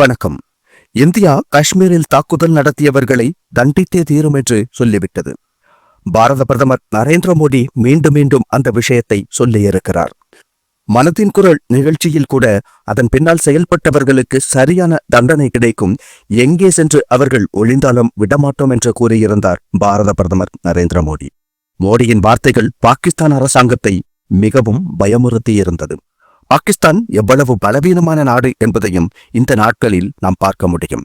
வணக்கம். இந்தியா காஷ்மீரில் தாக்குதல் நடத்தியவர்களை தண்டித்தே தீரும் என்று சொல்லிவிட்டது. பாரத பிரதமர் நரேந்திர மோடி மீண்டும் மீண்டும் அந்த விஷயத்தை சொல்லியிருக்கிறார். மனதின் குரல் நிகழ்ச்சியில் கூட அதன் பின்னால் செயல்பட்டவர்களுக்கு சரியான தண்டனை கிடைக்கும். எங்கே சென்று அவர்கள் ஒளிந்தாலும் விடமாட்டோம் என்று கூறியிருந்தார் பாரத பிரதமர் நரேந்திர மோடி. மோடியின் வார்த்தைகள் பாகிஸ்தான் அரசாங்கத்தை மிகவும் பயமுறுத்தியிருந்தது. பாகிஸ்தான் எவ்வளவு பலவீனமான நாடு என்பதையும் இந்த நாட்களில் நாம் பார்க்க முடியும்.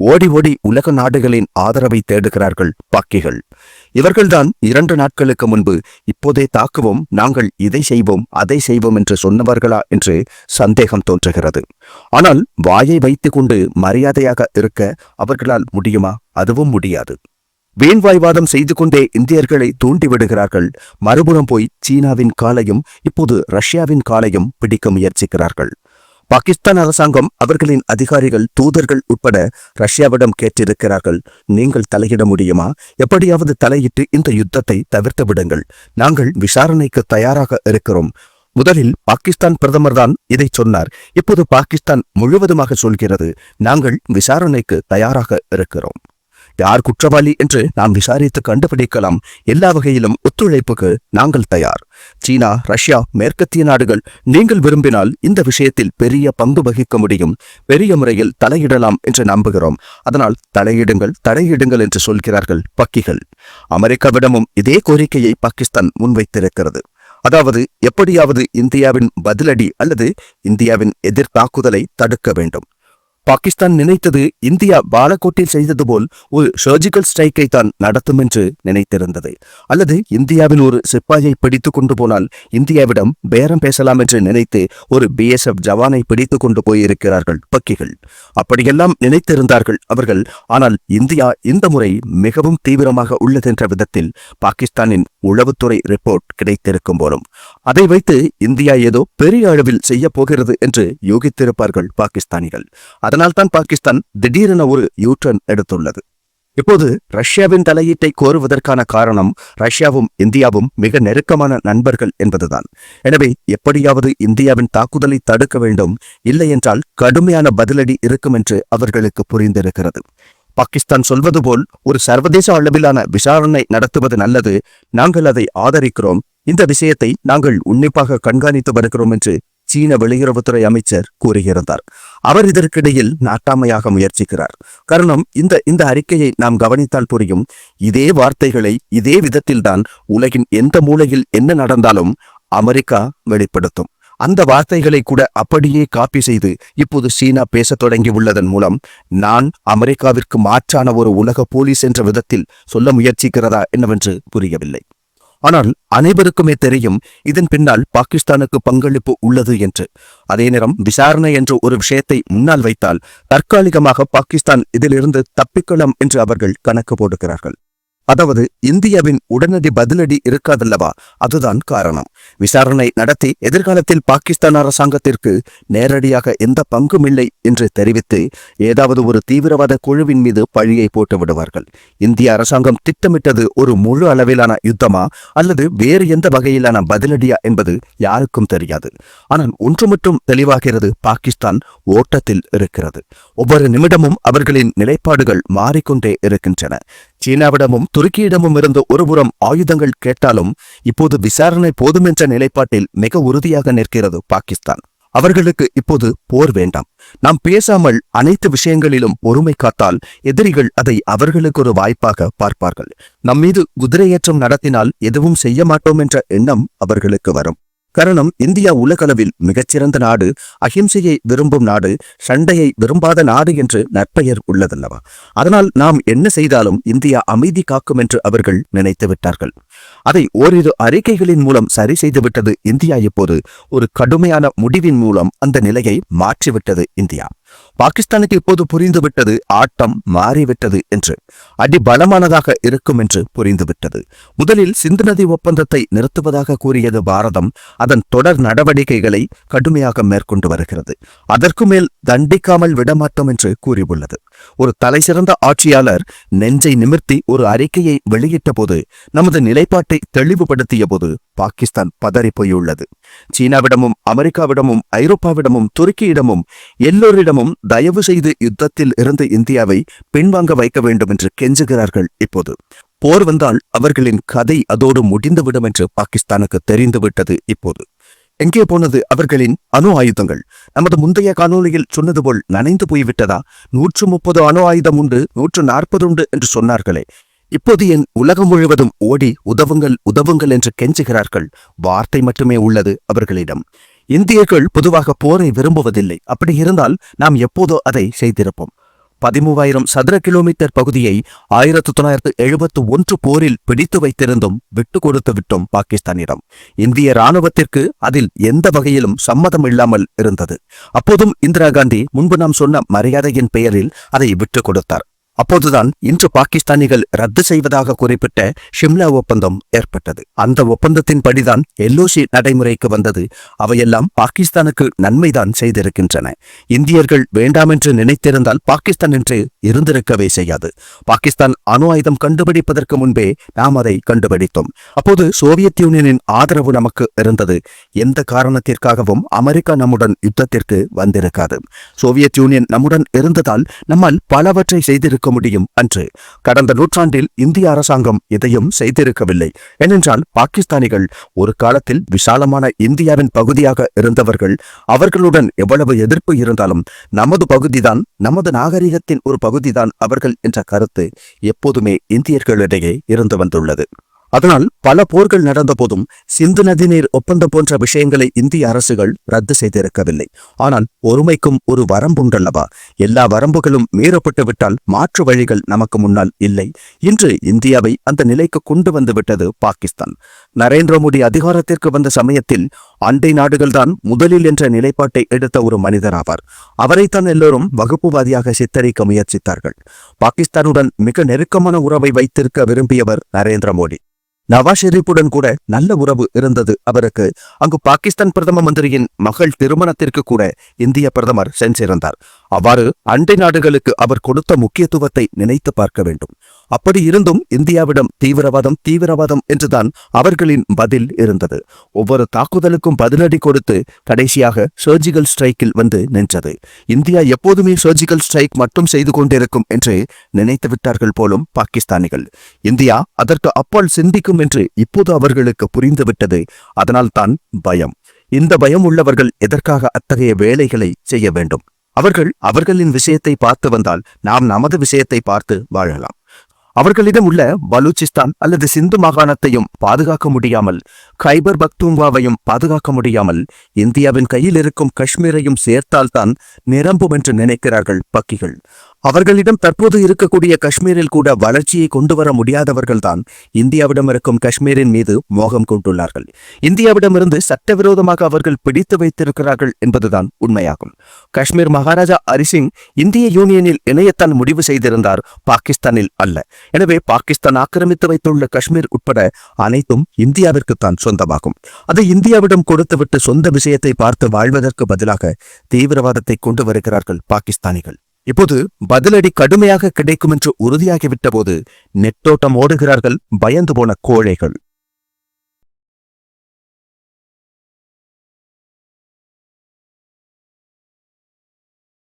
ஓடி ஓடி உலக நாடுகளின் ஆதரவை தேடுகிறார்கள் பாக்கிகள். இவர்கள்தான் இரண்டு நாட்களுக்கு முன்பு இப்போதே தாக்குவோம் நாங்கள் இதை செய்வோம் அதை செய்வோம் என்று சொன்னவர்களா என்று சந்தேகம் தோன்றுகிறது. ஆனால் வாயை வைத்துக்கொண்டு மரியாதையாக இருக்க அவர்களால் முடியுமா? அதுவும் முடியாது. வீண்வாய்வாதம் செய்து கொண்டே இந்தியர்களை தூண்டிவிடுகிறார்கள். மறுபுறம் போய் சீனாவின் காலையும் இப்போது ரஷ்யாவின் காலையும் பிடிக்க முயற்சிக்கிறார்கள். பாகிஸ்தான் அரசாங்கம் அவர்களின் அதிகாரிகள் தூதர்கள் உட்பட ரஷ்யாவிடம் கேட்டிருக்கிறார்கள். நீங்கள் தலையிட முடியுமா? எப்படியாவது தலையிட்டு இந்த யுத்தத்தை தவிர்த்து விடுங்கள். நாங்கள் விசாரணைக்கு தயாராக இருக்கிறோம். முதலில் பாகிஸ்தான் பிரதமர் தான் இதை சொன்னார். இப்போது பாகிஸ்தான் முழுவதுமாக சொல்கிறது நாங்கள் விசாரணைக்கு தயாராக இருக்கிறோம். யார் குற்றவாளி என்று நாம் விசாரித்து கண்டுபிடிக்கலாம். எல்லா வகையிலும் ஒத்துழைப்புக்கு நாங்கள் தயார். சீனா ரஷ்யா மேற்கத்திய நாடுகள் நீங்கள் விரும்பினால் இந்த விஷயத்தில் பெரிய பங்கு வகிக்க முடியும். பெரிய முறையில் தலையிடலாம் என்று நம்புகிறோம். அதனால் தலையிடுங்கள் தலையிடுங்கள் என்று சொல்கிறார்கள் பக்கிகள் அமெரிக்காவிடமும் இதே கோரிக்கையை பாகிஸ்தான் முன்வைத்திருக்கிறது. அதாவது எப்படியாவது இந்தியாவின் பதிலடி அல்லது இந்தியாவின் எதிர் தாக்குதலை தடுக்க வேண்டும். பாகிஸ்தான் நினைத்தது இந்தியா பாலக்கோட்டில் செய்தது போல் ஒரு சர்ஜிக்கல் ஸ்ட்ரைக்கை தான் நடத்தும் என்று நினைத்திருந்தது. அல்லது இந்தியாவின் ஒரு சிப்பாயை பிடித்து கொண்டு போனால் இந்தியாவிடம் பேரம் பேசலாம் என்று நினைத்து ஒரு பிஎஸ்எஃப் ஜவானை பிடித்து கொண்டு போயிருக்கிறார்கள் பக்கிகள். அப்படியெல்லாம் நினைத்திருந்தார்கள் அவர்கள். ஆனால் இந்தியா இந்த முறை மிகவும் தீவிரமாக உள்ளதென்ற விதத்தில் பாகிஸ்தானின் உளவுத்துறை ரிப்போர்ட் கிடைத்திருக்கும் போலும். அதை வைத்து இந்தியா ஏதோ பெரிய அளவில் செய்ய போகிறது என்று யூகித்திருப்பார்கள் பாகிஸ்தானிகள். அதனால்தான் பாகிஸ்தான் திடீரென ஒரு யூட்டர்ன் எடுத்துள்ளது. இப்போது ரஷ்யாவின் தலையீட்டை கோருவதற்கான காரணம் ரஷ்யாவும் இந்தியாவும் மிக நெருக்கமான நண்பர்கள் என்பதுதான். எனவே எப்படியாவது இந்தியாவின் தாக்குதலை தடுக்க வேண்டும். இல்லையென்றால் கடுமையான பதிலடி இருக்கும் என்று அவர்களுக்கு புரிந்திருக்கிறது. பாகிஸ்தான் சொல்வது போல் ஒரு சர்வதேச அளவிலான விசாரணை நடத்துவது நல்லது. நாங்கள் அதை ஆதரிக்கிறோம். இந்த விஷயத்தை நாங்கள் உன்னிப்பாக கண்காணித்து வருகிறோம் என்று சீன வெளியுறவுத்துறை அமைச்சர் கூறியிருந்தார். அவர் இதற்கிடையில் நாட்டாமையாக முயற்சிக்கிறார். காரணம் இந்த இந்த அறிக்கையை நாம் கவனித்தால் புரியும். இதே வார்த்தைகளை இதே விதத்தில்தான் உலகின் எந்த மூலையில் என்ன நடந்தாலும் அமெரிக்கா வெளிப்படுத்தும். அந்த வார்த்தைகளை கூட அப்படியே காப்பி செய்து இப்போது சீனா பேசத் தொடங்கி உள்ளதன் மூலம் நான் அமெரிக்காவிற்கு மாற்றான ஒரு உலக போலீஸ் என்ற விதத்தில் சொல்ல முயற்சிக்கிறதா என்னவென்று புரியவில்லை. ஆனால் அனைவருக்குமே தெரியும் இதன் பின்னால் பாகிஸ்தானுக்கு பங்களிப்பு உள்ளது என்று. அதே நேரம் விசாரணை என்ற ஒரு விஷயத்தை முன்னால் வைத்தால் தற்காலிகமாக பாகிஸ்தான் இதிலிருந்து தப்பிக்கலாம் என்று அவர்கள் கணக்கு போடுகிறார்கள். அதாவது இந்தியாவின் உடனடி பதிலடி இருக்காதல்லவா? அதுதான் காரணம். விசாரணை நடத்தி எதிர்காலத்தில் பாகிஸ்தான் அரசாங்கத்திற்கு நேரடியாக எந்த பங்கும் இல்லை என்று தெரிவித்து ஏதாவது ஒரு தீவிரவாத குழுவின் மீது பழியை போட்டு விடுவார்கள். இந்திய அரசாங்கம் திட்டமிட்டது ஒரு முழு அளவிலான யுத்தமா? அல்லது வேறு எந்த வகையிலான பதிலடியா என்பது யாருக்கும் தெரியாது. ஆனால் ஒன்று மட்டும் தெளிவாகிறது பாகிஸ்தான் ஓட்டத்தில் இருக்கிறது. ஒவ்வொரு நிமிடமும் அவர்களின் நிலைப்பாடுகள் மாறிக்கொண்டே இருக்கின்றன. சீனாவிடமும் துருக்கியிடமும் இருந்து ஒருபுறம் ஆயுதங்கள் கேட்டாலும் இப்போது விசாரணை போதும் என்ற நிலைப்பாட்டில் மிக உறுதியாக நிற்கிறது பாகிஸ்தான். அவர்களுக்கு இப்போது போர் வேண்டாம். நாம் பேசாமல் அனைத்து விஷயங்களிலும் பொறுமை காத்தால் எதிரிகள் அதை அவர்களுக்கு ஒரு வாய்ப்பாக பார்ப்பார்கள். நம்மீது குதிரையேற்றம் நடத்தினால் எதுவும் செய்ய மாட்டோம் என்ற எண்ணம் அவர்களுக்கு வரும். காரணம் இந்தியா உலகளவில் மிகச்சிறந்த நாடு அஹிம்சையை விரும்பும் நாடு சண்டையை விரும்பாத நாடு என்று நற்பெயர் உள்ளதல்லவா? அதனால் நாம் என்ன செய்தாலும் இந்தியா அமைதி காக்கும் என்று அவர்கள் நினைத்து விட்டார்கள். அதை ஓரிரு அறிக்கைகளின் மூலம் சரி செய்துவிட்டது இந்தியா இப்போது ஒரு கடுமையான முடிவின் மூலம் அந்த நிலையை மாற்றிவிட்டது இந்தியா. பாகிஸ்தானுக்கு இப்போது புரிந்துவிட்டது ஆட்டம் மாறிவிட்டது என்று. அடி பலமானதாக இருக்கும் என்று புரிந்துவிட்டது. முதலில் சிந்து நதி ஒப்பந்தத்தை நிறுத்துவதாக கூறியது பாரதம் அதன் தொடர் நடவடிக்கைகளை கடுமையாக மேற்கொண்டு வருகிறது. அதற்கு மேல் தண்டிக்காமல் விடமாட்டோம் என்று கூறியுள்ளது. ஒரு தலைசிறந்த ஆட்சியாளர் நெஞ்சை நிமிர்த்தி ஒரு அறிக்கையை வெளியிட்ட போது நமது நிலைப்பாட்டை தெளிவுபடுத்திய போது பாகிஸ்தான் பதறிப்போயுள்ளது. சீனாவிடமும் அமெரிக்காவிடமும் ஐரோப்பாவிடமும் துருக்கியிடமும் எல்லோரிடமும் தயவு செய்து யுத்தத்தில் இருந்து இந்தியாவை பின்வாங்க வைக்க வேண்டும் என்று கெஞ்சுகிறார்கள் இப்போது. போர் வந்தால் அவர்களின் கதை அதோடு முடிந்துவிடும் என்று பாகிஸ்தானுக்கு தெரிந்துவிட்டது இப்போது. எங்கே போனது அவர்களின் அணு ஆயுதங்கள்? நமது முந்தைய காணொளியில் சொன்னது போல் நனைந்து போய்விட்டதா? நூற்று முப்பது அணு ஆயுதம் உண்டு நூற்று நாற்பது உண்டு என்று சொன்னார்களே. இப்போது என் உலகம் முழுவதும் ஓடி உதவுங்கள் உதவுங்கள் என்று கெஞ்சுகிறார்கள். வார்த்தை மட்டுமே உள்ளது அவர்களிடம். இந்தியர்கள் பொதுவாக போரை விரும்புவதில்லை. அப்படி இருந்தால் நாம் எப்போதோ அதை செய்திருப்போம். பதிமூவாயிரம் சதுர கிலோமீட்டர் பகுதியை ஆயிரத்து தொள்ளாயிரத்து எழுபத்து ஒன்று போரில் பிடித்து வைத்திருந்தும் விட்டு கொடுத்து விட்டோம் பாகிஸ்தானிடம். இந்திய ராணுவத்திற்கு அதில் எந்த வகையிலும் சம்மதம் இல்லாமல் இருந்தது. அப்போதும் இந்திரா காந்தி முன்பு நாம் சொன்ன மரியாதையின் பெயரில் அதை விட்டுக் கொடுத்தார். அப்போதுதான் இன்று பாகிஸ்தானிகள் ரத்து செய்வதாக குறிப்பிட்ட ஷிம்லா ஒப்பந்தம் ஏற்பட்டது. அந்த ஒப்பந்தத்தின் படிதான் எல்ஓசி நடைமுறைக்கு வந்தது. அவையெல்லாம் பாகிஸ்தானுக்கு நன்மைதான் செய்திருக்கின்றன. இந்தியர்கள் வேண்டாம் என்று நினைத்திருந்தால் பாகிஸ்தான் என்று இருந்திருக்கவே செய்யாது. பாகிஸ்தான் அணு ஆயுதம் கண்டுபிடிப்பதற்கு முன்பே நாம் அதை கண்டுபிடித்தோம். அப்போது சோவியத் யூனியனின் ஆதரவு நமக்கு இருந்தது. எந்த காரணத்திற்காகவும் அமெரிக்கா நம்முடன் யுத்தத்திற்கு வந்திருக்காது. சோவியத் யூனியன் நம்முடன் இருந்ததால் நம்மால் பலவற்றை செய்திருக்க முடியும் அன்று. கடந்த நூற்றாண்டில் இந்திய அரசாங்கம் எதையும் செய்திருக்கவில்லை. ஏனென்றால் பாகிஸ்தானிகள் ஒரு காலத்தில் விசாலமான இந்தியாவின் பகுதியாக இருந்தவர்கள் அவர்களுடன் எவ்வளவு எதிர்ப்பு இருந்தாலும் நமது பகுதிதான் நமது நாகரிகத்தின் ஒரு பகுதிதான் அவர்கள் என்ற கருத்து எப்போதுமே இந்தியர்களிடையே இருந்து வந்துள்ளது. அதனால் பல போர்கள் நடந்த போதும் சிந்து நதிநீர் ஒப்பந்தம் போன்ற விஷயங்களை இந்திய அரசுகள் ரத்து செய்திருக்கவில்லை. ஆனால் ஒருமைக்கும் ஒரு வரம்புண்டல்லவா? எல்லா வரம்புகளும் மீறப்பட்டு விட்டால் மாற்று வழிகள் நமக்கு முன்னால் இல்லை. இன்று இந்தியாவை அந்த நிலைக்கு கொண்டு வந்து விட்டது பாகிஸ்தான். நரேந்திர மோடி அதிகாரத்திற்கு வந்த சமயத்தில் அண்டை நாடுகள்தான் முதலில் என்ற நிலைப்பாட்டை எடுத்த ஒரு மனிதர் ஆவார் அவரைத்தான் எல்லோரும் வகுப்புவாதியாக சித்தரிக்க முயற்சித்தார்கள். பாகிஸ்தானுடன் மிக நெருக்கமான உறவை வைத்திருக்க விரும்பியவர் நரேந்திர மோடி. நவாஸ் ஷெரீப்புடன் கூட நல்ல உறவு இருந்தது. அவருக்கு அங்கு பாகிஸ்தான் பிரதம மந்திரியின் மகள் திருமணத்திற்கு கூட இந்திய பிரதமர் சென்றிருந்தார். அவ்வாறு அண்டை நாடுகளுக்கு அவர் கொடுத்த முக்கியத்துவத்தை நினைத்து பார்க்க வேண்டும். அப்படி இருந்தும் இந்தியாவிடம் தீவிரவாதம் தீவிரவாதம் என்றுதான் அவர்களின் பதில் இருந்தது. ஒவ்வொரு தாக்குதலுக்கும் பதிலடி கொடுத்து கடைசியாக சர்ஜிக்கல் ஸ்ட்ரைக்கில் வந்து நின்றது. இந்தியா எப்போதுமே சர்ஜிக்கல் ஸ்ட்ரைக் மட்டும் செய்து கொண்டிருக்கும் என்று நினைத்து விட்டார்கள் போலும் பாகிஸ்தானிகள். இந்தியா அதற்கு அப்பால் சிந்திக்கும் என்று இப்போது அவர்களுக்கு புரிந்துவிட்டது. அதனால்தான் பயம். இந்த பயம் உள்ளவர்கள் எதற்காக அத்தகைய வேலைகளை செய்ய வேண்டும்? அவர்கள் அவர்களின் விஷயத்தை பார்த்து வந்தால் நாம் நமது விஷயத்தை பார்த்து வாழலாம். அவர்களிடம் உள்ள பலூச்சிஸ்தான் அல்லது சிந்து மாகாணத்தையும் பாதுகாக்க முடியாமல் கைபர் பக்தூங்காவையும் பாதுகாக்க முடியாமல் இந்தியாவின் கையில் இருக்கும் காஷ்மீரையும் சேர்த்தால்தான் நிரம்பும் என்று நினைக்கிறார்கள் பக்கிகள். அவர்களிடம் தற்போது இருக்கக்கூடிய காஷ்மீரில் கூட வளர்ச்சியை கொண்டு வர முடியாதவர்கள்தான் இந்தியாவிடம் இருக்கும் காஷ்மீரின் மீது மோகம் கொண்டுள்ளார்கள். இந்தியாவிடமிருந்து சட்டவிரோதமாக அவர்கள் பிடித்து வைத்திருக்கிறார்கள் என்பதுதான் உண்மையாகும். காஷ்மீர் மகாராஜா ஹரிசிங் இந்திய யூனியனில் இணையத்தான் முடிவு செய்திருந்தார் பாகிஸ்தானில் அல்ல. எனவே பாகிஸ்தான் ஆக்கிரமித்து வைத்துள்ள காஷ்மீர் உட்பட அனைத்தும் இந்தியாவிற்குத்தான் சொந்தமாகும். அதை இந்தியாவிடம் கொடுத்துவிட்டு சொந்த விஷயத்தை பார்த்து வாழ்வதற்கு பதிலாக தீவிரவாதத்தை கொண்டு வருகிறார்கள் பாகிஸ்தானிகள். இப்போது பதிலடி கடுமையாக கிடைக்கும் என்று உறுதியாகிவிட்ட போது நெட்டோட்டம் ஓடுகிறார்கள் பயந்து போன கோழைகள்.